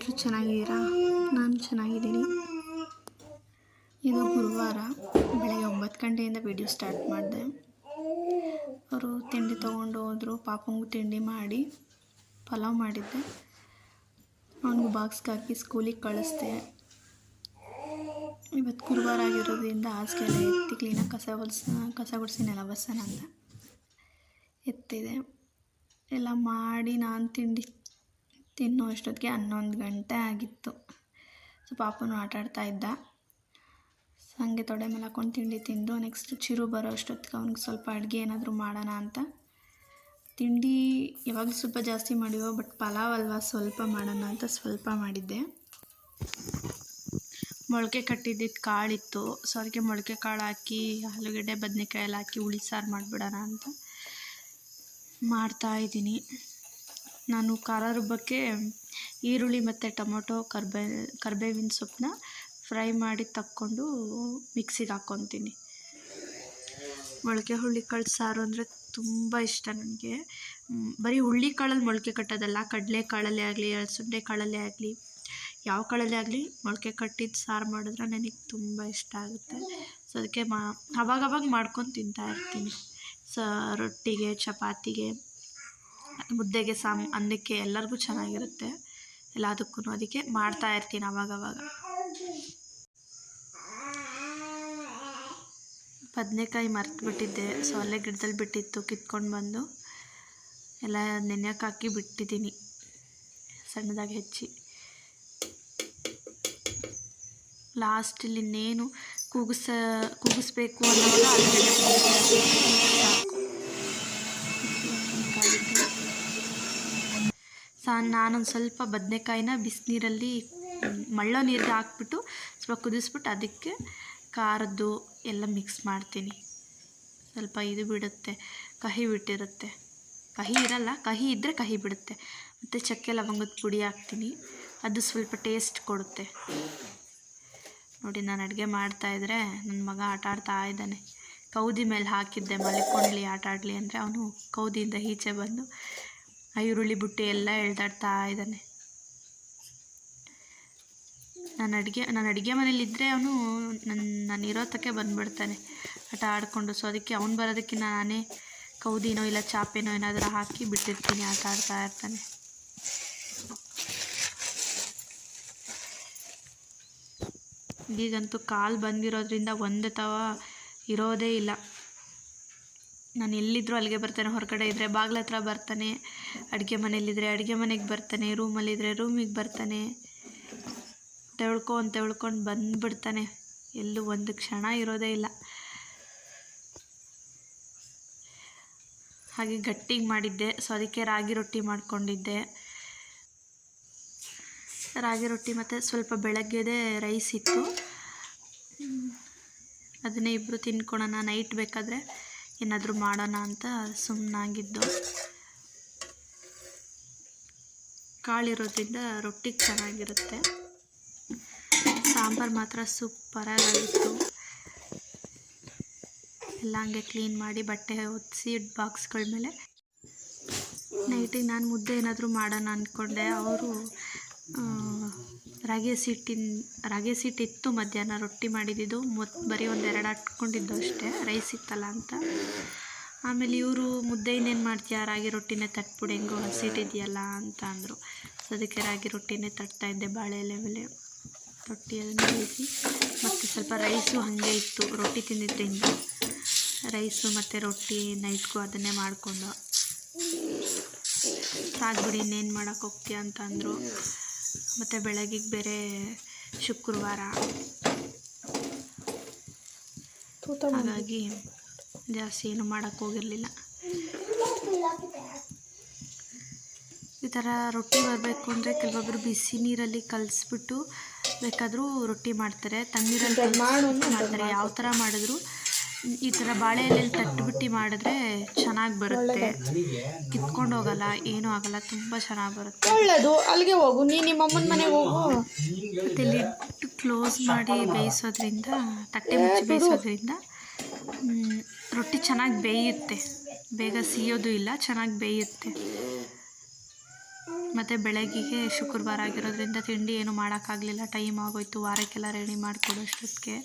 ಎಲ್ಲರೂ ಚೆನ್ನಾಗಿದ್ದೀರಾ? ನಾನು ಚೆನ್ನಾಗಿದ್ದೀನಿ. ಇದು ಗುರುವಾರ ಬೆಳಗ್ಗೆ ಒಂಬತ್ತು ಗಂಟೆಯಿಂದ ವಿಡಿಯೋ ಸ್ಟಾರ್ಟ್ ಮಾಡಿದೆ. ಅವರು ತಿಂಡಿ ತೊಗೊಂಡು ಹೋದರು, ಪಾಪಂಗೂ ತಿಂಡಿ ಮಾಡಿ, ಪಲಾವ್ ಮಾಡಿದ್ದೆ. ಅವನಿಗೂ ಬಾಕ್ಸ್ಗೆ ಹಾಕಿ ಸ್ಕೂಲಿಗೆ ಕಳಿಸ್ದೆ. ಇವತ್ತು ಗುರುವಾರ ಆಗಿರೋದ್ರಿಂದ ಹಾಸಿಗೆ ಎಲ್ಲ ಎತ್ತಿ ಕ್ಲೀನಾಗಿ ಕಸ ಒರೆಸ ಕಸ ಗುಡಿಸಿ ನೆಲ ಬಸ್ಸನ ಅಂತ. ಎತ್ತಿದೆ. ಎಲ್ಲ ಮಾಡಿ ನಾನು ತಿಂಡಿ ತಿನ್ನೋ ಅಷ್ಟೊತ್ತಿಗೆ ಹನ್ನೊಂದು ಗಂಟೆ ಆಗಿತ್ತು. ಸೊ, ಪಾಪನು ಆಟಾಡ್ತಾ ಇದ್ದ. ಸೊ ಹಂಗೆ ತೊಡೆ ಮೇಲೆ ಹಾಕೊಂಡು ತಿಂಡಿ ತಿಂದು ನೆಕ್ಸ್ಟ್ ಚಿರು ಬರೋ ಅಷ್ಟೊತ್ತಿಗೆ ಅವ್ನಿಗೆ ಸ್ವಲ್ಪ ಅಡುಗೆ ಏನಾದರೂ ಮಾಡೋಣ ಅಂತ. ತಿಂಡಿ ಯಾವಾಗಲೂ ಸ್ವಲ್ಪ ಜಾಸ್ತಿ ಮಾಡಿವೋ ಬಟ್ ಪಲಾವ್ ಅಲ್ವಾ ಸ್ವಲ್ಪ ಮಾಡೋಣ ಅಂತ ಸ್ವಲ್ಪ ಮಾಡಿದ್ದೆ. ಮೊಳಕೆ ಕಟ್ಟಿದ್ದಿದ್ದು ಕಾಳಿತ್ತು. ಸೊ, ಅದಕ್ಕೆ ಮೊಳಕೆ ಕಾಳು ಹಾಕಿ, ಆಲೂಗಡ್ಡೆ ಬದನೆಕಾಯಿ ಹಾಕಿ ಹುಳಿ ಸಾರು ಮಾಡಿಬಿಡೋಣ ಅಂತ ಮಾಡ್ತಾ ಇದ್ದೀನಿ. ನಾನು ಖಾರ ರುಬ್ಬಕ್ಕೆ ಈರುಳ್ಳಿ ಮತ್ತು ಟೊಮೊಟೊ, ಕರ್ಬೇ, ಕರ್ಬೇವಿನ ಸೊಪ್ಪನ್ನ ಫ್ರೈ ಮಾಡಿ ತಕ್ಕೊಂಡು ಮಿಕ್ಸಿಗೆ ಹಾಕ್ಕೊತೀನಿ. ಮೊಳಕೆ ಹುಳ್ಳಿಕಾಳು ಸಾರು ಅಂದರೆ ತುಂಬ ಇಷ್ಟ ನನಗೆ. ಬರೀ ಹುಳ್ಳಿಕಾಳಲ್ಲಿ ಮೊಳಕೆ ಕಟ್ಟೋದಲ್ಲ ಕಡಲೆಕಾಳಲ್ಲೇ ಆಗಲಿ ಅಲಸಂದೆ ಕಾಳಲ್ಲೇ ಆಗಲಿ, ಯಾವ ಕಾಳಲ್ಲೇ ಆಗಲಿ ಮೊಳಕೆ ಕಟ್ಟಿದ್ದು ಸಾರು ಮಾಡಿದ್ರೆ ನನಗೆ ತುಂಬ ಇಷ್ಟ ಆಗುತ್ತೆ. ಸೊ ಅದಕ್ಕೆ ಮಾ, ಅವಾಗವಾಗ ಮಾಡ್ಕೊಂಡು ತಿಂತಾ ಇರ್ತೀನಿ. ಸ ರೊಟ್ಟಿಗೆ, ಚಪಾತಿಗೆ. ಮುದ್ದೆಗೆ ಸಾಮ್ ಅನ್ನಕ್ಕೆ ಎಲ್ಲರಿಗೂ ಚೆನ್ನಾಗಿರುತ್ತೆ. ಎಲ್ಲದಕ್ಕೂ ಅದಕ್ಕೆ ಮಾಡ್ತಾ ಇರ್ತೀನಿ ಅವಾಗವಾಗ. ಬದನೆಕಾಯಿ ಮರ್ತು ಬಿಟ್ಟಿದ್ದೆ ಸೊ, ಅಲ್ಲೇ ಗಿಡದಲ್ಲಿ ಬಿಟ್ಟಿತ್ತು, ಕಿತ್ಕೊಂಡು ಬಂದು. ಎಲ್ಲ ನೆನೆಯೋಕೆ ಹಾಕಿ ಬಿಟ್ಟಿದ್ದೀನಿ. ಸಣ್ಣದಾಗಿ ಹೆಚ್ಚಿ. ಲಾಸ್ಟಲ್ಲಿ ಇನ್ನೇನು ಕೂಗಿಸ, ಕೂಗಿಸ್ಬೇಕು ಅನ್ನೋವಾಗ ಸಾ ನಾನೊಂದು ಸ್ವಲ್ಪ ಬದನೆಕಾಯಿನ ಬಿಸಿನೀರಲ್ಲಿ ಮಳ್ಳೋ ನೀರಿಗೆ ಹಾಕ್ಬಿಟ್ಟು ಸ್ವಲ್ಪ ಕುದಿಸ್ಬಿಟ್ಟು ಅದಕ್ಕೆ ಖಾರದ್ದು ಎಲ್ಲ ಮಿಕ್ಸ್ ಮಾಡ್ತೀನಿ. ಸ್ವಲ್ಪ ಇದು ಬಿಡುತ್ತೆ, ಕಹಿ ಬಿಟ್ಟಿರುತ್ತೆ. ಕಹಿ ಇರಲ್ಲ, ಕಹಿ ಇದ್ದರೆ ಕಹಿ ಬಿಡುತ್ತೆ. ಮತ್ತು ಚಕ್ಕೆ ಲವಂಗದ ಪುಡಿ ಹಾಕ್ತೀನಿ. ಅದು ಸ್ವಲ್ಪ ಟೇಸ್ಟ್ ಕೊಡುತ್ತೆ. ನೋಡಿ, ನಾನು ಅಡುಗೆ ಮಾಡ್ತಾಯಿದ್ರೆ ನನ್ನ ಮಗ ಆಟ ಆಡ್ತಾ ಇದ್ದಾನೆ. ಕೌದಿ ಮೇಲೆ ಹಾಕಿದ್ದೆ ಮಲಿಕೊಂಡ್ಲಿ ಆಟ ಆಡಲಿ ಅಂದರೆ ಅವನು ಕೌದಿಯಿಂದ ಈಚೆ ಬಂದು ಆ ಈರುಳ್ಳಿ ಬುಟ್ಟಿ ಎಲ್ಲ ಎಳ್ದಾಡ್ತಾ ಇದ್ದಾನೆ. ನಾನು ಅಡುಗೆ ನಾನು ಅಡುಗೆ ಮನೇಲಿದ್ದರೆ ಅವನು ನನ್ನ ನಾನು ಇರೋತಕ್ಕೆ ಬಂದುಬಿಡ್ತಾನೆ. ಆಟ ಆಡಿಕೊಂಡು ಸೊ ಅದಕ್ಕೆ ಅವ್ನು ಬರೋದಕ್ಕೆ ನಾನೇ ಕೌದಿನೋ ಇಲ್ಲ ಚಾಪೆನೋ ಏನಾದರೂ ಹಾಕಿ ಬಿಟ್ಟಿರ್ತೀನಿ, ಆಟ ಆಡ್ತಾ ಇರ್ತಾನೆ. ಈಗಂತೂ ಕಾಲು ಬಂದಿರೋದ್ರಿಂದ ಒಂದು ತವ ಇರೋದೇ ಇಲ್ಲ. ನಾನು ಎಲ್ಲಿದ್ದರೂ ಅಲ್ಲಿಗೆ ಬರ್ತಾನೆ, ಹೊರಗಡೆ ಇದ್ದರೆ ಬಾಗ್ಲ ಹತ್ರ ಬರ್ತಾನೆ, ಅಡುಗೆ ಮನೇಲಿದ್ದರೆ ಅಡುಗೆ ಮನೆಗೆ ಬರ್ತಾನೆ ರೂಮಲ್ಲಿದ್ದರೆ ರೂಮಿಗೆ ಬರ್ತಾನೆ. ತೆಳ್ಕೊಂಡು ತೆಳ್ಕೊಂಡು ಬಂದುಬಿಡ್ತಾನೆ. ಎಲ್ಲೂ ಒಂದು ಕ್ಷಣ ಇರೋದೇ ಇಲ್ಲ. ಹಾಗೆ ಗಟ್ಟಿಗೆ ಮಾಡಿದ್ದೆ. ಸೊ ಅದಕ್ಕೆ ರಾಗಿ ರೊಟ್ಟಿ ಮಾಡ್ಕೊಂಡಿದ್ದೆ. ರಾಗಿ ರೊಟ್ಟಿ ಮತ್ತು ಸ್ವಲ್ಪ ಬೆಳಗ್ಗೆದೆ ರೈಸ್ ಇತ್ತು. ಅದನ್ನೇ ಇಬ್ಬರು ತಿನ್ಕೊಳೋಣ ನೈಟ್ ಬೇಕಾದರೆ ಏನಾದರೂ ಮಾಡೋಣ ಅಂತ ಸುಮ್ಮನಾಗಿದ್ದು ಕಾಳಿರೋದ್ರಿಂದ ರೊಟ್ಟಿಗೆ ಚೆನ್ನಾಗಿರುತ್ತೆ. ಸಾಂಬಾರು ಮಾತ್ರ ಸೂಪರಾಗಿತ್ತು. ಎಲ್ಲ ಹಂಗೆ ಕ್ಲೀನ್ ಮಾಡಿ ಬಟ್ಟೆ ಒತ್ತಿಸಿ ಬಾಕ್ಸ್ಗಳ ಮೇಲೆ. ನೈಟಿಗೆ ನಾನು ಮುದ್ದೆ ಏನಾದರೂ ಮಾಡೋಣ ಅಂದ್ಕೊಂಡೆ ಅವರು ರಾಗಿ ಹಸಿಟ್ಟಿನ, ರಾಗಿ ಹಸಿಟ್ಟಿತ್ತು, ಮಧ್ಯಾಹ್ನ ರೊಟ್ಟಿ ಮಾಡಿದ್ದು. ಮತ್ ಬರೀ ಒಂದೆರಡು ಹಾಕ್ಕೊಂಡಿದ್ದು ಅಷ್ಟೇ, ರೈಸ್ ಇತ್ತಲ್ಲ ಅಂತ. ಆಮೇಲೆ ಇವರು ಮುದ್ದೆ ಇನ್ನೇನು ಮಾಡ್ತೀಯಾ, ರಾಗಿ ರೊಟ್ಟಿನೇ ತಟ್ಬಿಡು, ಹೆಂಗೋ ಹಸಿಟ್ಟಿದೆಯಲ್ಲ ಅಂತ ಅಂದರು. ಸೊ ಅದಕ್ಕೆ ರಾಗಿ ರೊಟ್ಟಿನೇ ತಟ್ತಾಯಿದ್ದೆ ಬಾಳೆ ಎಲೆ ಮೇಲೆ. ರೊಟ್ಟಿ ಅದನ್ನು ಬೇಯಿಸಿ ಮತ್ತು ಸ್ವಲ್ಪ ರೈಸು ಹಾಗೆ ಇತ್ತು, ರೊಟ್ಟಿ ತಿಂದಿದ್ದರಿಂದ ರೈಸು ಮತ್ತು ರೊಟ್ಟಿ, ನೈಟ್ಗೂ ಅದನ್ನೇ ಮಾಡಿಕೊಂಡು ಸಾಗ್ಬಿಡಿ ಇನ್ನೇನು ಮಾಡೋಕೆ ಹೋಗ್ತೀಯ ಅಂತ ಅಂದರು. ಮತ್ತು ಬೆಳಗ್ಗೆಗೆ ಬೇರೆ ಶುಕ್ರವಾರ. ಹಾಗಾಗಿ ಜಾಸ್ತಿ ಏನು ಮಾಡೋಕ್ಕೆ ಹೋಗಿರಲಿಲ್ಲ. ಈ ಥರ ರೊಟ್ಟಿ ಬರಬೇಕು ಅಂದರೆ ಕೆಲವೊಬ್ಬರು ಬಿಸಿ ನೀರಲ್ಲಿ ಕಲಿಸ್ಬಿಟ್ಟು ಬೇಕಾದರೂ ರೊಟ್ಟಿ ಮಾಡ್ತಾರೆ. ತಣ್ಣೀರಲ್ಲಿ ಮಾಡ್ತಾರೆ. ಯಾವ ಥರ ಮಾಡಿದ್ರು ಈ ಥರ ಬಾಳೆ ಎಲೆಯಲ್ಲಿ ತಟ್ಬಿಟ್ಟು ಮಾಡಿದ್ರೆ ಚೆನ್ನಾಗಿ ಬರುತ್ತೆ. ಕಿತ್ಕೊಂಡು ಹೋಗಲ್ಲ ಏನೂ ಆಗಲ್ಲ ತುಂಬ ಚೆನ್ನಾಗಿ ಬರುತ್ತೆ. ಒಳ್ಳೆಯದು ಅಲ್ಲಿಗೆ ಹೋಗು. ನೀ ನಿಮ್ಮ ಅಮ್ಮನ ಮನೆಗೆ ಹೋಗು. ಮತ್ತು ಲಿಟ್ಟು ಕ್ಲೋಸ್ ಮಾಡಿ ಬೇಯಿಸೋದ್ರಿಂದ ತಟ್ಟೆ ಮುಚ್ಚಿ ಬೇಯಿಸೋದ್ರಿಂದ ರೊಟ್ಟಿ ಚೆನ್ನಾಗಿ ಬೇಯುತ್ತೆ. ಬೇಗ ಸಿಯೋದು ಇಲ್ಲ ಚೆನ್ನಾಗಿ ಬೇಯುತ್ತೆ. ಮತ್ತು ಬೆಳಗ್ಗೆಗೆ ಶುಕ್ರವಾರ ಆಗಿರೋದ್ರಿಂದ ತಿಂಡಿ ಏನು ಮಾಡೋಕ್ಕಾಗಲಿಲ್ಲ. ಟೈಮ್ ಆಗೋಯ್ತು. ವಾರಕ್ಕೆಲ್ಲ ರೆಡಿ ಮಾಡಿಕೊಡೋಷ್ಟೊತ್ತಿಗೆ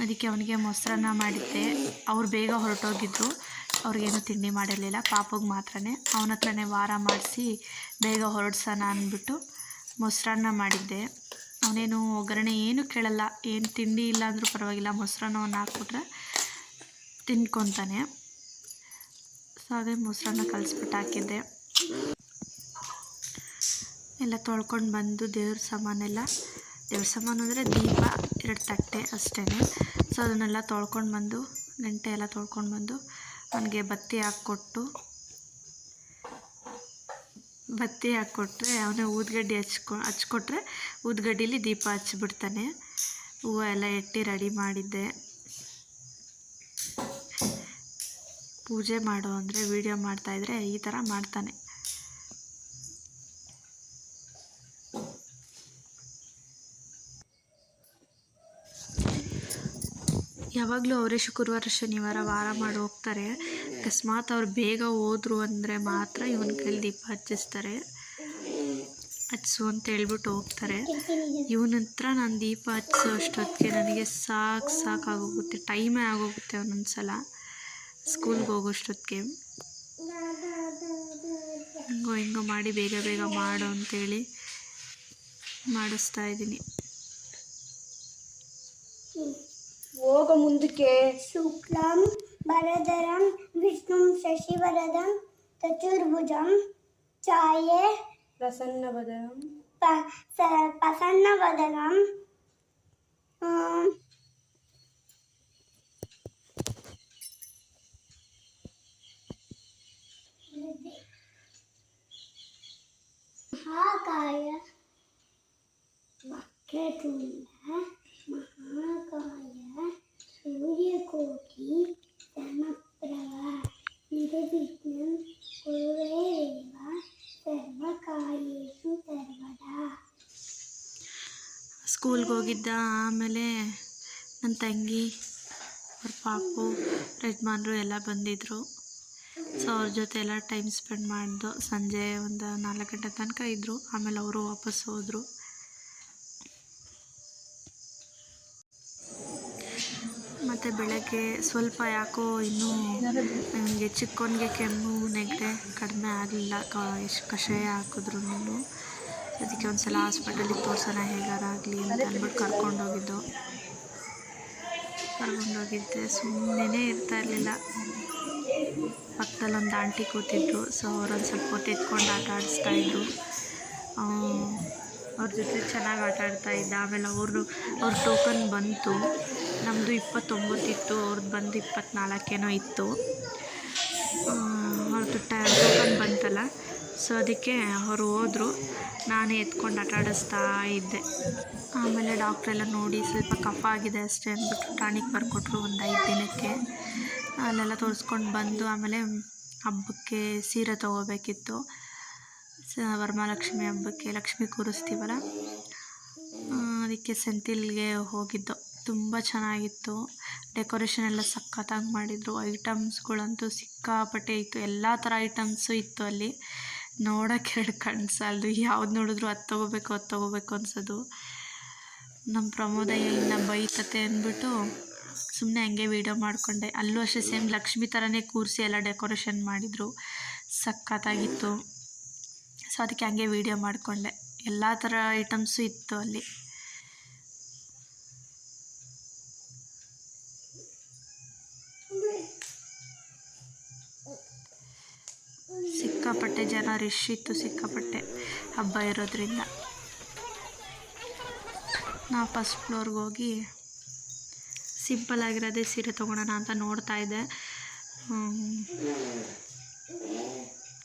ಅದಕ್ಕೆ ಅವನಿಗೆ ಮೊಸರನ್ನ ಮಾಡಿದ್ದೆ. ಅವ್ರು ಬೇಗ ಹೊರಟೋಗಿದ್ರು. ಅವ್ರಿಗೇನು ತಿಂಡಿ ಮಾಡಿರಲಿಲ್ಲ. ಪಾಪಗೆ ಮಾತ್ರ ಅವನ ಹತ್ರನೇ ವಾರ ಮಾಡಿಸಿ ಬೇಗ ಹೊರಡ್ಸೋಣ ಅಂದ್ಬಿಟ್ಟು ಮೊಸರನ್ನ ಮಾಡಿದ್ದೆ. ಅವನೇನು ಒಗ್ಗರಣೆ ಏನು ಕೇಳಲ್ಲ. ಏನು ತಿಂಡಿ ಇಲ್ಲ ಅಂದರೂ ಪರವಾಗಿಲ್ಲ. ಮೊಸರನ್ನವನ್ನು ಹಾಕ್ಬಿಟ್ರೆ ತಿನ್ಕೊತಾನೆ. ಸೊ ಅದೇ ಮೊಸರನ್ನ ಕಲಿಸ್ಬಿಟ್ಟು ಹಾಕಿದ್ದೆ. ಎಲ್ಲ ತೊಳ್ಕೊಂಡು ಬಂದು ದೇವ್ರ ಸಾಮಾನೆಲ್ಲ. ದೇವ್ರ ಸಾಮಾನು ಅಂದರೆ ದೀಪ. ಎರಡು ತಟ್ಟೆ ಅಷ್ಟೇ ಸೊ ಅದನ್ನೆಲ್ಲ ತೊಳ್ಕೊಂಡು ಬಂದು ಗಂಟೆ ಎಲ್ಲ ತೊಳ್ಕೊಂಡು ಬಂದು ಅವನಿಗೆ ಬತ್ತಿ ಹಾಕ್ಕೊಟ್ಟು, ಬತ್ತಿ ಹಾಕ್ಕೊಟ್ರೆ ಅವನೇ ಊದ್ಗಡ್ಡಿ ಹಚ್ಕೊ, ಹಚ್ಕೊಟ್ರೆ ಊದ್ಗಡ್ಡಿಲಿ ದೀಪ ಹಚ್ಬಿಡ್ತಾನೆ. ಹೂವು ಎಲ್ಲ ಎಟ್ಟಿ ರೆಡಿ ಮಾಡಿದ್ದೆ. ಪೂಜೆ ಮಾಡು ಅಂದರೆ, ವೀಡಿಯೋ ಮಾಡ್ತಾಯಿದ್ರೆ ಈ ಥರ ಮಾಡ್ತಾನೆ. ಯಾವಾಗಲೂ ಅವರೇ ಶುಕ್ರವಾರ, ಶನಿವಾರ ವಾರ ಮಾಡಿ ಹೋಗ್ತಾರೆ. ಅಕಸ್ಮಾತ್ ಅವ್ರು ಬೇಗ ಹೋದ್ರು ಅಂದರೆ ಮಾತ್ರ ಇವನ ಕೈಲಿ ದೀಪ ಹಚ್ಚಿಸ್ತಾರೆ. ಹಚ್ಚು ಅಂತ ಹೇಳ್ಬಿಟ್ಟು ಹೋಗ್ತಾರೆ. ಇವನ ಹತ್ರ ನಾನು ದೀಪ ಹಚ್ಚೋ ಅಷ್ಟೊತ್ತಿಗೆ ನನಗೆ ಸಾಕು ಸಾಕಾಗೋಗುತ್ತೆ ಟೈಮೇ ಆಗೋಗುತ್ತೆ ಒಂದೊಂದು ಸಲ ಸ್ಕೂಲ್ಗೆ ಹೋಗೋಷ್ಟೊತ್ತಿಗೆ ಹಿಂಗೋ ಹಿಂಗೋ ಮಾಡಿ ಬೇಗ ಬೇಗ ಮಾಡು ಅಂತೇಳಿ ಮಾಡಿಸ್ತಾ ಇದ್ದೀನಿ. ಹೋಗ ಮುಂದಕ್ಕೆ ಶುಕ್ಲಂ ಭರದರಂ ವಿಷ್ಣು ಶಶಿವರದಂ ಚತುರ್ಭುಜಂ ಛಾಯೆ ಪ್ರಸನ್ನವದನಂ ಪ್ರಸನ್ನವದನಂ ಆಕಾಯ ವಕ್ರತುಂಡ ಮಹಾಕಾಯ ಸೂರ್ಯಕೋಟಿ ಸಮಪ್ರಭ ಸರ್ವದಾ ಸ್ಕೂಲ್ಗೆ ಹೋಗಿದ್ದ ಆಮೇಲೆ ನನ್ನ ತಂಗಿ, ಅವ್ರ ಪಾಪು, ಯಜಮಾನರು ಎಲ್ಲ ಬಂದಿದ್ದರು ಸೊ ಅವ್ರ ಜೊತೆ ಎಲ್ಲ ಟೈಮ್ ಸ್ಪೆಂಡ್ ಮಾಡಿದ್ದು ಸಂಜೆ ಒಂದು ನಾಲ್ಕು ಗಂಟೆ ತನಕ ಇದ್ದರು ಆಮೇಲೆ ಅವರು ವಾಪಸ್ ಹೋದರು. ಮತ್ತು ಬೆಳಗ್ಗೆ ಸ್ವಲ್ಪ ಯಾಕೋ ಇನ್ನೂ ನನಗೆ ಚಿಕ್ಕವನಿಗೆ ಕೆಮ್ಮು, ನೆಗಡೆ ಕಡಿಮೆ ಆಗಲಿಲ್ಲ. ಕ, ಎಷ್ಟು ಕಷಾಯ ಹಾಕಿದ್ರು ಅದಕ್ಕೆ ಒಂದು ಸಲ ಹಾಸ್ಪಿಟಲಿಗೆ ತೋರ್ಸೋಣ ಹೇಗಾರ ಆಗಲಿ ಅಂತ ಅಂದ್ಬಿಟ್ಟು ಕರ್ಕೊಂಡೋಗಿದ್ದು. ಕರ್ಕೊಂಡೋಗಿದ್ದೆ. ಸುಮ್ಮನೆ ಇರ್ತಾ ಇರಲಿಲ್ಲ. ಪಕ್ಕದಲ್ಲಿ ಒಂದು ಆಂಟಿ ಕೂತಿದ್ರು. ಸೊ, ಅವರೊಂದು ಸ್ವಲ್ಪ ಹೊತ್ತು ಎತ್ಕೊಂಡು ಆಟ ಆಡಿಸ್ತಾ ಇದ್ರು. ಅವ್ರ ಜೊತೆ ಚೆನ್ನಾಗಿ ಆಟ ಆಡ್ತಾ ಇದ್ದ. ಆಮೇಲೆ ಅವರು ಅವ್ರ ಟೋಕನ್ ಬಂತು. ನಮ್ಮದು ಇಪ್ಪತ್ತೊಂಬತ್ತಿತ್ತು ಅವ್ರದ್ದು ಬಂದು ಇಪ್ಪತ್ತ್ನಾಲ್ಕೇನೋ ಇತ್ತು. ಅವ್ರದ್ದು ಟೋಕನ್ ಬಂತಲ್ಲ, ಸೊ ಅದಕ್ಕೆ ಅವರು ಹೋದರು. ನಾನೇ ಎತ್ಕೊಂಡು ಆಟ ಆಡಿಸ್ತಾ ಇದ್ದೆ. ಆಮೇಲೆ ಡಾಕ್ಟ್ರೆಲ್ಲ ನೋಡಿ ಸ್ವಲ್ಪ ಕಫ ಆಗಿದೆ ಅಷ್ಟೇ ಅಂದ್ಬಿಟ್ಟು ಟಾನಿಕ್ ಬರ್ಕೊಟ್ರು ಒಂದು ಐದು ದಿನಕ್ಕೆ. ಅಲ್ಲೆಲ್ಲ ತೋರಿಸ್ಕೊಂಡು ಬಂದು ಆಮೇಲೆ ಹಬ್ಬಕ್ಕೆ ಸೀರೆ ತೊಗೋಬೇಕಿತ್ತು. ವರಮಹಾಲಕ್ಷ್ಮಿ ಹಬ್ಬಕ್ಕೆ ಲಕ್ಷ್ಮಿ ಕೂರಿಸ್ತೀವಲ್ಲ ಅದಕ್ಕೆ ಸೆಂತಿಲ್ಗೆ ಹೋಗಿದ್ದು. ತುಂಬ ಚೆನ್ನಾಗಿತ್ತು. ಡೆಕೋರೇಷನ್ ಎಲ್ಲ ಸಖತ್ತಾಗಿ ಮಾಡಿದರು. ಐಟಮ್ಸ್ಗಳಂತೂ ಸಿಕ್ಕಾಪಟ್ಟೆ ಇತ್ತು. ಎಲ್ಲ ಥರ ಐಟಮ್ಸು ಇತ್ತು ಅಲ್ಲಿ. ನೋಡೋಕೆ ಎರಡು ಕಣ್ಸಲ್ದು. ಯಾವ್ದು ನೋಡಿದ್ರು ಅದು ತೊಗೋಬೇಕು ಅದು ತೊಗೋಬೇಕು ಅನ್ಸೋದು. ನಮ್ಮ ಪ್ರಮೋದ ಇನ್ನು ಬೈತತೆ ಅಂದ್ಬಿಟ್ಟು ಸುಮ್ಮನೆ ಹಂಗೆ ವೀಡಿಯೋ ಮಾಡಿಕೊಂಡೆ. ಅಲ್ಲೂ ಅಷ್ಟೇ ಸೇಮ್ ಲಕ್ಷ್ಮಿ ಥರನೇ ಕೂರಿಸಿ ಎಲ್ಲ ಡೆಕೋರೇಷನ್ ಮಾಡಿದರು. ಸಖತ್ತಾಗಿತ್ತು. ಸೊ ಅದಕ್ಕೆ ಹಂಗೆ ವೀಡಿಯೋ ಮಾಡಿಕೊಂಡೆ. ಎಲ್ಲ ಥರ ಐಟಮ್ಸು ಇತ್ತು ಅಲ್ಲಿ. ಸಿಕ್ಕಾಪಟ್ಟೆ ಜನ ರಿಶ್ ಇತ್ತು ಸಿಕ್ಕಾಪಟ್ಟೆ ಹಬ್ಬ ಇರೋದ್ರಿಂದ. ನಾವು ಫಸ್ಟ್ ಫ್ಲೋರ್ಗೆ ಹೋಗಿ ಸಿಂಪಲ್ ಆಗಿರೋದೇ ಸೀರೆ ತೊಗೊಳೋಣ ಅಂತ ನೋಡ್ತಾ ಇದ್ದೆ.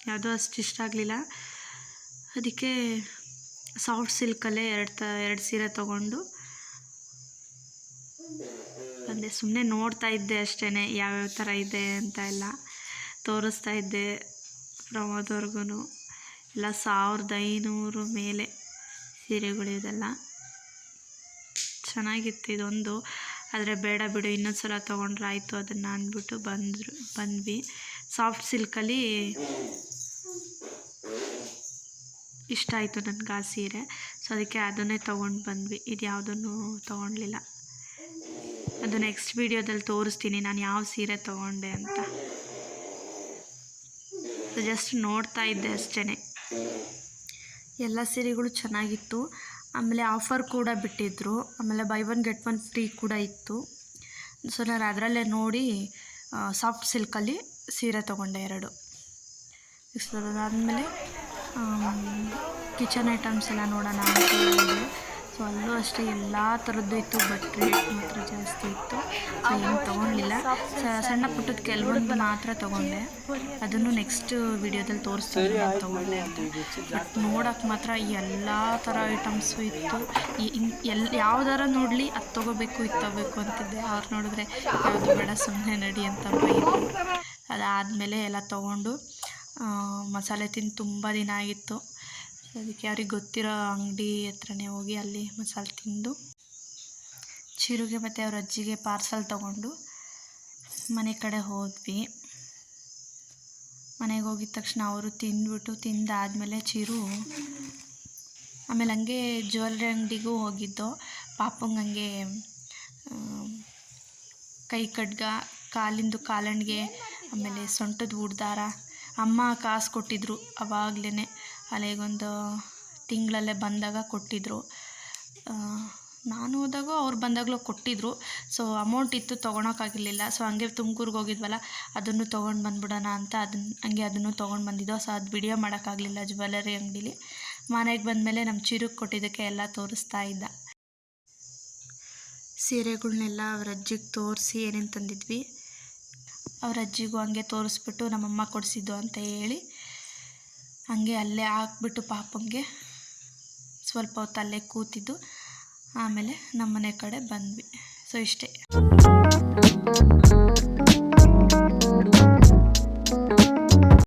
ಯಾವುದೂ ಅಷ್ಟು ಇಷ್ಟ ಆಗಲಿಲ್ಲ. ಅದಕ್ಕೆ ಸಾಫ್ಟ್ ಸಿಲ್ಕಲ್ಲೇ ಎರಡು ತ, ಎರಡು ಸೀರೆ ತೊಗೊಂಡು ಬಂದೆ. ಸುಮ್ಮನೆ ನೋಡ್ತಾ ಇದ್ದೆ ಅಷ್ಟೇ ಯಾವ್ಯಾವ ಥರ ಇದೆ ಅಂತ ಎಲ್ಲ ತೋರಿಸ್ತಾ ಇದ್ದೆ. ಪ್ರಮೋದವ್ರಿಗೂ ಎಲ್ಲ ಸಾವಿರದ ಐನೂರು ಮೇಲೆ ಸೀರೆಗಳು ಇದೆಲ್ಲ. ಚೆನ್ನಾಗಿತ್ತು ಇದೊಂದು. ಆದರೆ ಬೇಡ ಬಿಡು, ಇನ್ನೊಂದು ಸಲ ತೊಗೊಂಡ್ರೆ ಆಯಿತು ಅದನ್ನು ಅಂದ್ಬಿಟ್ಟು ಬಂದರು, ಬಂದ್ವಿ. ಸಾಫ್ಟ್ ಸಿಲ್ಕಲ್ಲಿ ಇಷ್ಟ ಆಯಿತು ನನಗೆ ಆ ಸೀರೆ. ಸೊ, ಅದಕ್ಕೆ ಅದನ್ನೇ ತೊಗೊಂಡು ಬಂದ್ವಿ. ಇದು ಯಾವುದನ್ನು ತೊಗೊಳ್ಲಿಲ್ಲ ಅದು ನೆಕ್ಸ್ಟ್ ವೀಡಿಯೋದಲ್ಲಿ ತೋರಿಸ್ತೀನಿ ನಾನು ಯಾವ ಸೀರೆ ತೊಗೊಂಡೆ ಅಂತ. ಜಸ್ಟ್ ನೋಡ್ತಾ ಇದ್ದೆ ಅಷ್ಟೇ ಎಲ್ಲ ಸೀರೆಗಳು ಚೆನ್ನಾಗಿತ್ತು. ಆಮೇಲೆ ಆಫರ್ ಕೂಡ ಬಿಟ್ಟಿದ್ದರು ಆಮೇಲೆ buy one get one free ಕೂಡ ಇತ್ತು. ಸೊ ನಾನು ಅದರಲ್ಲೇ ನೋಡಿ ಸಾಫ್ಟ್ ಸಿಲ್ಕಲ್ಲಿ ಸೀರೆ ತೊಗೊಂಡೆ ಎರಡು. ಅದಾದಮೇಲೆ ಕಿಚನ್ ಐಟಮ್ಸ್ ಎಲ್ಲ ನೋಡೋಣ ಸೊ ಅಲ್ಲೂ ಅಷ್ಟೇ ಎಲ್ಲ ಥರದ್ದು ಇತ್ತು ಬಟ್ ರೇಟ್ ಮಾತ್ರ ಜಾಸ್ತಿ ಇತ್ತು. ಸೊ ಏನು ತೊಗೊಂಡಿಲ್ಲ. ಸಣ್ಣ ಪುಟ್ಟದ ಕೆಲವೊಂದು ಮಾತ್ರ ತೊಗೊಂಡೆ. ಅದನ್ನು ನೆಕ್ಸ್ಟ್ ವಿಡಿಯೋದಲ್ಲಿ ತೋರಿಸ್ತೀನಿ ತೊಗೊಂಡೆ ಅಂತ. ಬಟ್ ನೋಡೋಕೆ ಮಾತ್ರ ಎಲ್ಲ ಥರ ಐಟಮ್ಸು ಇತ್ತು. ಈ- ಇನ್, ಎಲ್, ಯಾವ್ದಾರ ನೋಡಲಿ ಅದು ತೊಗೋಬೇಕು, ಇದು ತೊಗೋಬೇಕು ಅಂತಿದ್ದೆ. ಅವ್ರು ನೋಡಿದ್ರೆ ಯಾವುದು ಬೇಡ ಸುಮ್ಮನೆ ನಡಿ ಅಂತ ಬೈದ್ರು. ಅದಾದಮೇಲೆ ಎಲ್ಲ ತೊಗೊಂಡು ಮಸಾಲೆ ತಿಂದು ತುಂಬ ದಿನ ಆಗಿತ್ತು. ಅದಕ್ಕೆ ಯಾರಿಗೆ ಗೊತ್ತಿರೋ ಅಂಗಡಿ ಹತ್ರನೇ ಹೋಗಿ ಅಲ್ಲಿ ಮಸಾಲೆ ತಿಂದು, ಚಿರುಗೆ ಮತ್ತು ಅವ್ರ ಅಜ್ಜಿಗೆ ಪಾರ್ಸಲ್ ತೊಗೊಂಡು ಮನೆ ಕಡೆ ಹೋದ್ವಿ. ಮನೆಗೆ ಹೋಗಿದ ತಕ್ಷಣ ಅವರು ತಿಂದ್ಬಿಟ್ಟು ತಿಂದಾದಮೇಲೆ ಚಿರು ಆಮೇಲೆ ಹಂಗೆ ಜ್ಯುವೆಲ್ರಿ ಅಂಗಡಿಗೂ ಹೋಗಿದ್ದು. ಪಾಪಂಗೆ ಹಂಗೆ ಕೈ ಕಡ್ಗ ಕಾಲಿಂದು ಕಾಲಣಿಗೆ ಆಮೇಲೆ ಸೊಂಟದ ಉಡ್ದಾರ ಅಮ್ಮ ಕಾಸು ಕೊಟ್ಟಿದ್ರು ಅವಾಗಲೇ ಅಲ್ಲಿಗೊಂದು ತಿಂಗಳಲ್ಲೇ ಬಂದಾಗ ಕೊಟ್ಟಿದ್ದರು ನಾನು ಹೋದಾಗ ಅವ್ರು ಬಂದಾಗಲೂ ಕೊಟ್ಟಿದ್ದರು ಸೊ ಅಮೌಂಟ್ ಇತ್ತು, ತೊಗೊಳಕ್ಕಾಗಿರಲಿಲ್ಲ. ಸೊ ಹಂಗೆ ತುಮಕೂರಿಗೆ ಹೋಗಿದ್ವಲ್ಲ, ಅದನ್ನು ತೊಗೊಂಡು ಬಂದ್ಬಿಡೋಣ ಅಂತ ಅದನ್ನ ಹಂಗೆ ಅದನ್ನು ತೊಗೊಂಡು ಬಂದಿದ್ದೋ. ಸೊ ಅದು ವಿಡಿಯೋ ಮಾಡೋಕ್ಕಾಗಲಿಲ್ಲ ಜ್ಯುವೆಲರಿ ಅಂಗಡೀಲಿ. ಮನೆಗೆ ಬಂದಮೇಲೆ ನಮ್ಮ ಚಿರುಗೆ ಕೊಟ್ಟಿದ್ದಕ್ಕೆ ಎಲ್ಲ ತೋರಿಸ್ತಾ ಇದ್ದ. ಸೀರೆಗಳನ್ನೆಲ್ಲ ಅವ್ರ ಅಜ್ಜಿಗೆ ತೋರಿಸಿ ಏನೇನು ತಂದಿದ್ವಿ. ಅವ್ರ ಅಜ್ಜಿಗೂ ಹಂಗೆ ತೋರಿಸ್ಬಿಟ್ಟು ನಮ್ಮಮ್ಮ ಕೊಡಿಸಿದ್ದು ಅಂತ ಹೇಳಿ ಹಂಗೆ ಅಲ್ಲೇ ಹಾಕ್ಬಿಟ್ಟು ಪಾಪಂಗೆ ಸ್ವಲ್ಪ ಹೊತ್ತು ಅಲ್ಲೇ ಕೂತಿದ್ದು. ಆಮೇಲೆ ನಮ್ಮನೆ ಕಡೆ ಬಂದ್ವಿ. ಸೊ ಇಷ್ಟೇ.